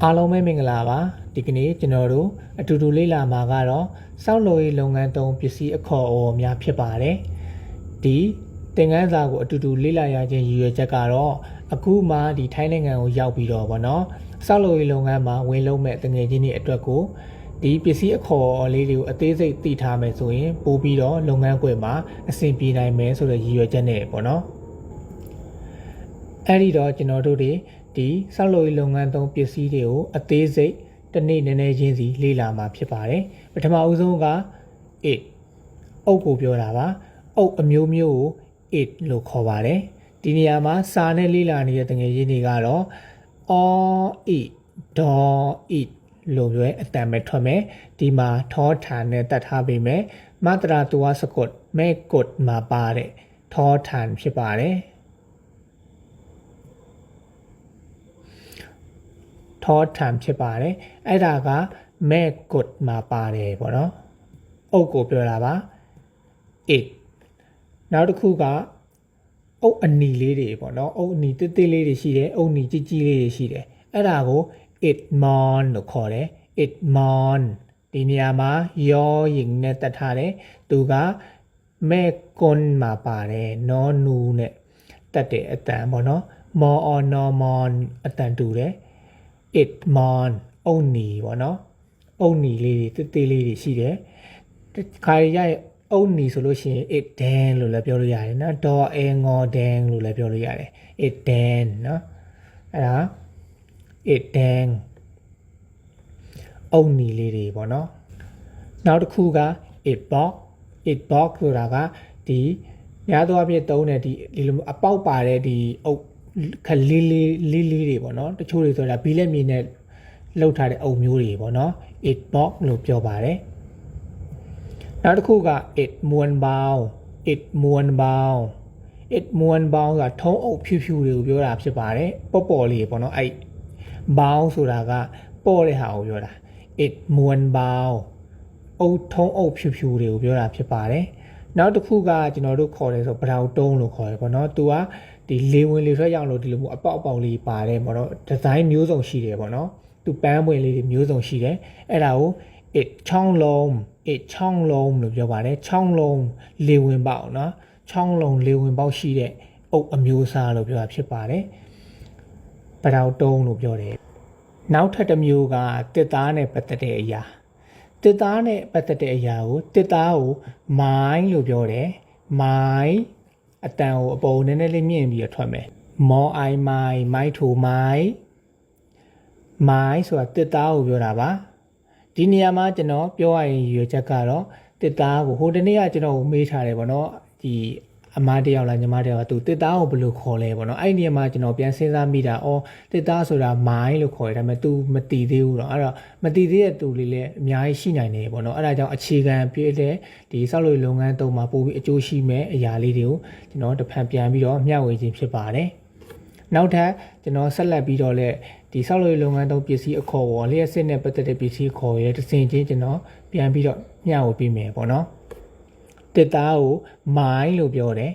အားလုံးပဲမင်္ဂလာပါဒီကနေ့ကျွန်တော်တို့အတူတူလေ့လာမှာကတော့စောက်လို့ရေးလုပ်ငန်းသုံးပစ္စည်းအခေါ်အဝေါ်များဖြစ်ပါတယ်ဒီသင်ခန်းစာကိုအတူတူလေ့လာရခြင်းရည်ရွယ်ချက်ကတော့အခုမှဒီထိုင်းနိုင်ငံကိုရောက်ပြီးတော့ဗောနော်စောက်လို့ရေးလုပ်ငန်းမှာဝင်လုံးမဲ့တငယ်ချင်းတွေအတွက်ကိုဒီပစ္စည်းအခေါ်အဝေါ်လေးတွေကိုအသေးစိတ်သိထားမယ်ဆိုရင်ပို့ပြီးတော့လုပ်ငန်းခွင်မှာအဆင်ပြေနိုင်မယ်ဆိုတဲ့ရည်ရွယ်ချက်နဲ့ပေါ့နော်အဲ့ဒီတော့ကျွန်တော်တို့တွေ ဒီဆောက်လုပ်ရေးလုပ်ငန်းသုံးပစ္စည်းတွေကိုအသေးစိတ်တစ်နေ့နည်းနည်းချင်းစီလေ့လာမှာဖြစ်ပါတယ်ပထမအဦးဆုံးက8အုပ်ကိုပြောတာပါအုပ်အမျိုးမျိုးကို8လို့ခေါ်ပါတယ်ဒီနေရာမှာစာနဲ့လေ့လာနေတဲ့တငယ်ချင်းတွေကတော့ all eat do eat လို့ပြောအတန်ပဲထွက်မယ်ဒီမှာထောဌာန်နဲ့တတ်ထားပေမဲ့မတရာတူဝစကုတ်မဲကုတ်မှာပါတဲ့ထောဌာန်ဖြစ်ပါတယ် ထောထံဖြစ်ပါတယ်အဲ့ဒါကမဲကုတ်မှာပါတယ်ပေါ့နော်အုတ်ကိုပြောတာပါ it နောက်တစ်ခုကအုတ်အနီလေးတွေပေါ့နော်အုတ်အနီတိတိလေးတွေရှိတယ်အုတ်အနီကြီးကြီးလေးတွေရှိတယ်အဲ့ဒါကို it mon လို့ခေါ်တယ် it mon ဒီနေရာမှာယောရင်နဲ့တတ်ထားတယ်သူကမဲကွန်မှာပါတယ်နောနူနဲ့တတ်တယ်အတန်ပေါ့နော်မော or no mon အတန်တူတယ် it mon အုံနီပေါ့နော်အုံနီလေးတွေတေးသေးလေးတွေရှိတယ်ခါရရရဲ့အုံနီဆိုလို့ရှိရင် it dan လို့လည်းပြောလို့ရတယ်နော် do a ngo dan လို့လည်းပြောလို့ရတယ် it dan နော်အဲ့ဒါ it dan အုံနီလေးတွေပေါ့နော်နောက်တစ်ခုက it box it box ဆိုတာကဒီများသောအားဖြင့်သုံးတဲ့ဒီဒီလိုအပေါက်ပါတဲ့ဒီအုပ် ခလေးလေးလေးလေးတွေပေါ့နော်တချို့တွေဆိုတာဘီလက်မြေနဲ့လှုပ်ထားတဲ့အုပ်မျိုးတွေပေါ့နော် it box လို့ပြောပါတယ်နောက်တစ်ခုက it muon bao it muon bao it muon bao ဆိုတာထုံးအုပ်ဖြူဖြူတွေကိုပြောတာဖြစ်ပါတယ်ပေါ့ပေါ့လေးပေါ့နော်အဲ့ bao ဆိုတာကပေါ့တဲ့ဟာကိုပြောတာ it muon bao အုပ်ထုံးအုပ်ဖြူဖြူတွေကိုပြောတာဖြစ်ပါတယ်နောက်တစ်ခုကကျွန်တော်တို့ခေါ်တယ်ဆိုဘရောင်တုံးလို့ခေါ်တယ်ပေါ့နော်သူက ဒီလေဝင်လေထွက်ရောက်လို့ဒီလိုမျိုးအပေါက်အပေါက်လေးပါတယ်ပေါ့နော်ဒီဇိုင်းမျိုးစုံရှိတယ်ပေါ့နော်သူပန်းပွင့်လေးတွေမျိုးစုံရှိတယ်အဲ့ဒါကို it ချောင်းလုံး it ချောင်းလုံးလို့ပြောပါတယ်ချောင်းလုံးလေဝင်ပေါက်နော်ချောင်းလုံးလေဝင်ပေါက်ရှိတဲ့အုပ်အမျိုးအစားလို့ပြောတာဖြစ်ပါတယ်ပရောင်တုံးလို့ပြောတယ်နောက်ထပ်တစ်မျိုးကတစ်သားနဲ့ပတ်သက်တဲ့အရာတစ်သားနဲ့ပတ်သက်တဲ့အရာကိုတစ်သားကိုမိုင်းလို့ပြောတယ်မိုင်း အတန်ကိုအပေါ်နည်းနည်းလေးမြင့်ပြီးတော့ထွက်မယ်မောအိုင်မိုင်းမိုင်းထိုမိုင်းမိုင်းဆိုတာတစ်သားကိုပြောတာပါဒီနေရာမှာကျွန်တော်ပြောရရင်ရွေချက်ကတော့တစ်သားကိုဟိုတနေ့ကကျွန်တော်ကိုမေးထားတယ်ဗောနော်ဒီ အမတယောက်လားညီမတယောက်ကသူတစ်သားကိုဘယ်လိုခေါ်လဲဗောနော်အဲ့ဒီနေရာမှာကျွန်တော်ပြန်စဉ်းစားမိတာအော်တစ်သားဆိုတာမိုင်းလို့ခေါ်တယ်ဒါပေမဲ့ तू မတီးသေးဘူးတော့အဲ့တော့မတီးသေးတဲ့သူလေးလည်းအများကြီးရှိနိုင်တယ်ဗောနော်အဲ့ဒါကြောင့်အခြေခံပြည့်တဲ့ဒီဆောက်လုပ်ရေးလုပ်ငန်းတုံးမှာပို့ပြီးအကျိုးရှိမဲ့အရာလေးတွေကိုကျွန်တော်တစ်ဖန်ပြန်ပြီးတော့မျှဝေခြင်းဖြစ်ပါတယ်နောက်ထပ်ကျွန်တော်ဆက်လက်ပြီးတော့လည်းဒီဆောက်လုပ်ရေးလုပ်ငန်းတုံးပစ္စည်းအခေါ်ပေါ်လျှက်စစ်နဲ့ပတ်သက်တဲ့ပစ္စည်းအခေါ်ရဲ့တစ်စင်ချင်းကျွန်တော်ပြန်ပြီးတော့မျှဝေပေးမယ်ပေါ့နော် တစ်သားကိုမိုင်းလို့ပြောတယ်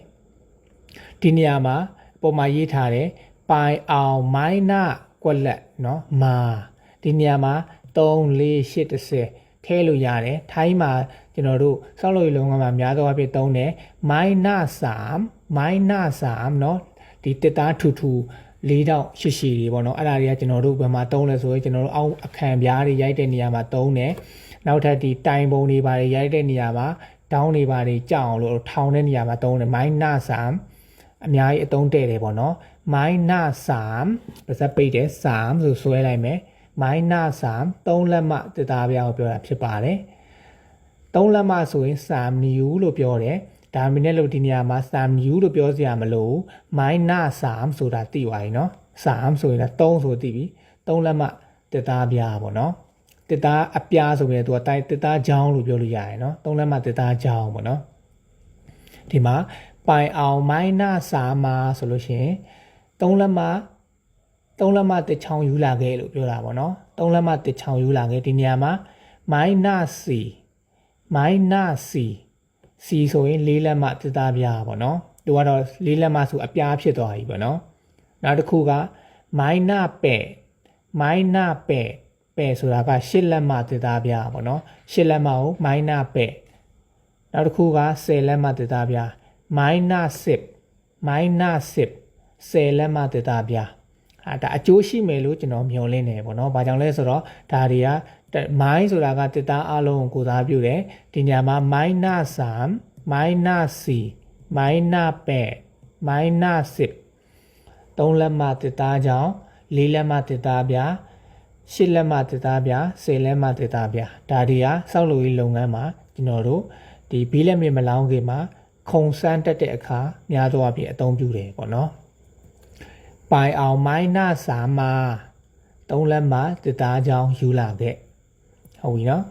ဒီနေရာမှာပုံမှန်ရေးထားတယ်ပိုင်အောင်မိုင်းနာကွက်လက်နော်မာဒီနေရာမှာ3 4 8 10ထဲလို့ရတယ်ထိုင်းမှာကျွန်တော်တို့စောက်လုပ်ရေးလုပ်ငန်းမှာများသောအားဖြင့်သုံးတယ်မိုင်းနာဆမ်မိုင်းနာဆမ်နော်ဒီတစ်သားထူထူလေးတောင်ရှိရှိတွေပေါ့နော်အဲ့ဒါတွေကကျွန်တော်တို့ဘယ်မှာသုံးလဲဆိုရင်ကျွန်တော်တို့အောက်အခံပြားတွေရိုက်တဲ့နေရာမှာသုံးတယ်နောက်ထပ်ဒီတိုင်ပုံတွေပါတယ်ရိုက်တဲ့နေရာမှာ တောင်းတွေပါတွေကြောက်အောင်လို့ထောင်တဲ့နေရာမှာသုံးတယ်မိုင်းနာ3အများကြီးအသုံးတဲ့တယ်ပေါ့နော်မိုင်းနာ3ပါစပ်ပိတ်တယ်3ဆိုဆွဲလိုက်မယ်မိုင်းနာ3 3လက်မတစ်သားပြားကိုပြောတာဖြစ်ပါတယ်3လက်မဆိုရင်3 new လို့ပြောတယ်ဒါမင်းနဲ့လို့ဒီနေရာမှာ3 new လို့ပြောစရာမလိုမိုင်းနာ3ဆိုတာသိသွားပြီနော်3ဆိုရင်လည်း3ဆိုသိပြီ3လက်မတစ်သားပြားပေါ့နော် တစ်သားအပြားဆိုရင်သူကတိုက်တစ်သားချောင်းလို့ပြောလို့ရတယ်နော်3လက်မတစ်သားချောင်းပေါ့နော်ဒီမှာပိုင်အောင်မိုင်းနာစာမာဆိုလို့ရှိရင်3လက်မ3လက်မတစ်ချောင်းယူလာခဲ့လို့ပြောတာပေါ့နော်3လက်မတစ်ချောင်းယူလာခဲ့ဒီနေရာမှာမိုင်းနာစီမိုင်းနာစီစီဆိုရင်၄လက်မတစ်သားပြားပေါ့နော်သူကတော့၄လက်မဆိုအပြားဖြစ်သွားပြီပေါ့နော်နောက်တစ်ခုကမိုင်းနာပဲ့မိုင်းနာပဲ့ ပဲ့ဆိုတာကရှစ်လက်မတစ်သားပြပေါ့နော်ရှစ်လက်မကိုမိုင်းနာပဲ့နောက်တစ်ခုက10လက်မတစ်သားပြမိုင်းနာ10မိုင်းနာ10 10လက်မတစ်သားပြဟာဒါအကျိုးရှိမယ်လို့ကျွန်တော်မျှော်လင့်နေပေါ့နော်ဘာကြောင့်လဲဆိုတော့ဒါတွေကမိုင်းဆိုတာကတစ်သားအလုံးကိုကိုစားပြုတယ်ဒီညမှာမိုင်းနာ3မိုင်းနာ4မိုင်းနာ8မိုင်းနာ10 3လက်မတစ်သားကြောင့်4လက်မတစ်သားပြ 8လက်မတစ်သားပြ10လက်မတစ်သားပြဒါတွေကစောက်လို့ရေးလုပ်ငန်းမှာကျွန်တော်တို့ဒီဘီလက်မြေမလောင်းခင်မှာခုံစမ်းတက်တဲ့အခါများသောအားဖြင့်အသုံးပြုတယ်ပေါ့နော်ပိုင်အောင်မိုင်းနာစာမှာ3လက်မတစ်သားကြောင့်ယူလာခဲ့ဟုတ်ပြီနော်